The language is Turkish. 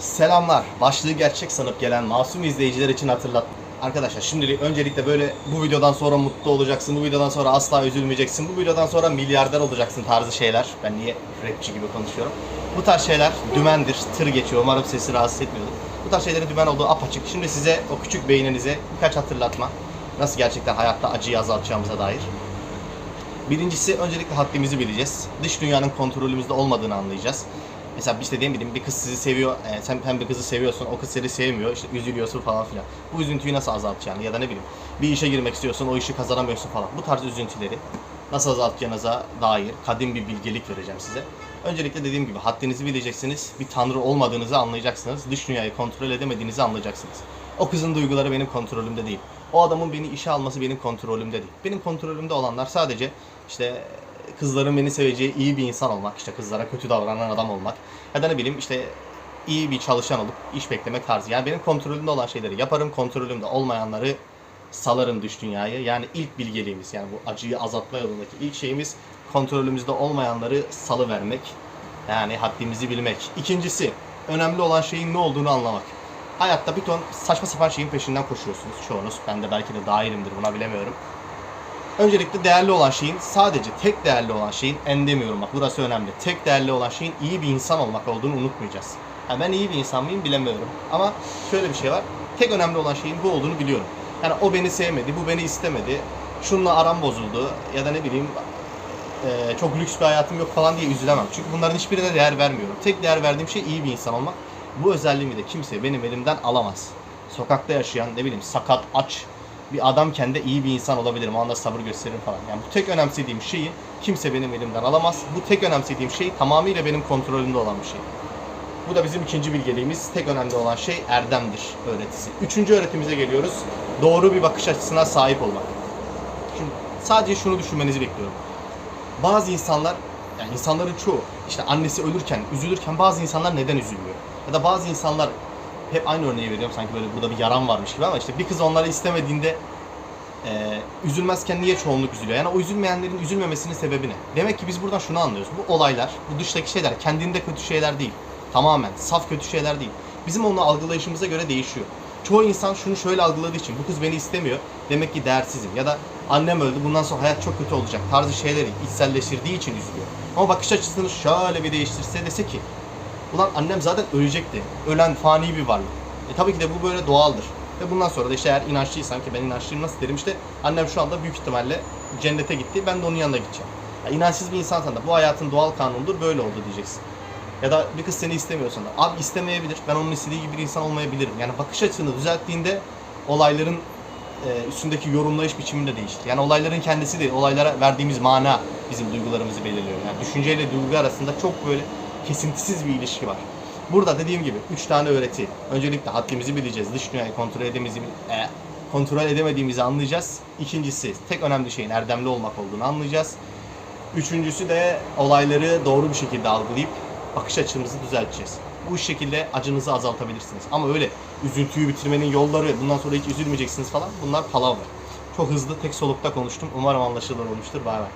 Selamlar. Başlığı gerçek sanıp gelen masum izleyiciler için hatırlat. Arkadaşlar şimdilik öncelikle böyle bu videodan sonra mutlu olacaksın, bu videodan sonra asla üzülmeyeceksin, bu videodan sonra milyarder olacaksın tarzı şeyler. Ben niye rapçi gibi konuşuyorum. Bu tarz şeyler dümendir, tır geçiyor. Umarım sesi rahatsız etmiyordur. Bu tarz şeylerin dümen olduğu apaçık. Şimdi size o küçük beyninize birkaç hatırlatma. Nasıl gerçekten hayatta acıyı azaltacağımıza dair. Birincisi öncelikle haddimizi bileceğiz. Dış dünyanın kontrolümüzde olmadığını anlayacağız. Mesela işte dediğim gibi bir kız sizi seviyor, e, sen hem bir kızı seviyorsun, o kız seni sevmiyor, işte üzülüyorsun falan filan. Bu üzüntüyü nasıl azaltacağını ya da ne bileyim bir işe girmek istiyorsun, o işi kazanamıyorsun falan. Bu tarz üzüntüleri nasıl azaltacağınıza dair kadim bir bilgelik vereceğim size. Öncelikle dediğim gibi haddinizi bileceksiniz, bir tanrı olmadığınızı anlayacaksınız, dış dünyayı kontrol edemediğinizi anlayacaksınız. O kızın duyguları benim kontrolümde değil. O adamın beni işe alması benim kontrolümde değil. Benim kontrolümde olanlar sadece işte kızların beni seveceği iyi bir insan olmak, işte kızlara kötü davranan adam olmak ya da ne bileyim işte iyi bir çalışan olup iş beklemek tarzı. Yani benim kontrolümde olan şeyleri yaparım, kontrolümde olmayanları salarım dış dünyayı. Yani ilk bilgeliğimiz yani bu acıyı azaltma yolundaki ilk şeyimiz kontrolümüzde olmayanları salı vermek. Yani haddimizi bilmek. İkincisi önemli olan şeyin ne olduğunu anlamak. Hayatta bir ton saçma sapan şeyin peşinden koşuyorsunuz çoğunuz. Ben de belki de dahilimdir buna bilemiyorum. Öncelikle değerli olan şeyin sadece tek değerli olan şeyin en demiyorum bak burası önemli. Tek değerli olan şeyin iyi bir insan olmak olduğunu unutmayacağız. Ha, ben iyi bir insan mıyım bilemiyorum. Ama şöyle bir şey var. Tek önemli olan şeyin bu olduğunu biliyorum. Yani o beni sevmedi, bu beni istemedi. Şununla aram bozuldu ya da ne bileyim e, çok lüks bir hayatım yok falan diye üzülemem. Çünkü bunların hiçbirine değer vermiyorum. Tek değer verdiğim şey iyi bir insan olmak. Bu özelliğimi de kimse benim elimden alamaz. Sokakta yaşayan ne bileyim sakat, aç bir adamken de iyi bir insan olabilirim. O anda sabır gösteririm falan. Yani bu tek önemsediğim şeyi kimse benim elimden alamaz. Bu tek önemsediğim şey tamamıyla benim kontrolümde olan bir şey. Bu da bizim ikinci bilgeliğimiz. Tek önemli olan şey erdemdir öğretisi. Üçüncü öğretimize geliyoruz. Doğru bir bakış açısına sahip olmak. Şimdi sadece şunu düşünmenizi bekliyorum. Bazı insanlar, yani insanların çoğu işte annesi ölürken, üzülürken bazı insanlar neden üzülüyor? Ya da bazı insanlar hep aynı örneği veriyorum sanki böyle burada bir yaran varmış gibi ama işte bir kız onları istemediğinde e, üzülmezken niye çoğunluk üzülüyor? Yani o üzülmeyenlerin üzülmemesinin sebebi ne? Demek ki biz buradan şunu anlıyoruz. Bu olaylar, bu dıştaki şeyler kendinde kötü şeyler değil. Tamamen saf kötü şeyler değil. Bizim onu algılayışımıza göre değişiyor. Çoğu insan şunu şöyle algıladığı için bu kız beni istemiyor. Demek ki değersizim. Ya da annem öldü bundan sonra hayat çok kötü olacak tarzı şeyleri içselleştirdiği için üzülüyor. Ama bakış açısını şöyle bir değiştirse dese ki Ulan annem zaten ölecekti. Ölen fani bir varlık. E tabii ki de bu böyle doğaldır. Ve bundan sonra da işte eğer inançlıysan ki ben inançlıyım nasıl derim işte annem şu anda büyük ihtimalle cennete gitti. Ben de onun yanına gideceğim. Ya inançsız bir insansan da bu hayatın doğal kanunudur böyle oldu diyeceksin. Ya da bir kız seni istemiyorsan da abi istemeyebilir. Ben onun istediği gibi bir insan olmayabilirim. Yani bakış açını düzelttiğinde olayların e, üstündeki yorumlayış biçimini de değiştir. Yani olayların kendisi değil, olaylara verdiğimiz mana bizim duygularımızı belirliyor. Yani düşünceyle duygu arasında çok böyle kesintisiz bir ilişki var. Burada dediğim gibi üç tane öğreti. Öncelikle haddimizi bileceğiz. Dış dünyayı kontrol edemediğimizi, e, kontrol edemediğimizi anlayacağız. İkincisi tek önemli şeyin erdemli olmak olduğunu anlayacağız. Üçüncüsü de olayları doğru bir şekilde algılayıp bakış açımızı düzelteceğiz. Bu şekilde acınızı azaltabilirsiniz. Ama öyle üzüntüyü bitirmenin yolları, bundan sonra hiç üzülmeyeceksiniz falan bunlar palavra. Çok hızlı tek solukta konuştum. Umarım anlaşılır olmuştur. Bay bay.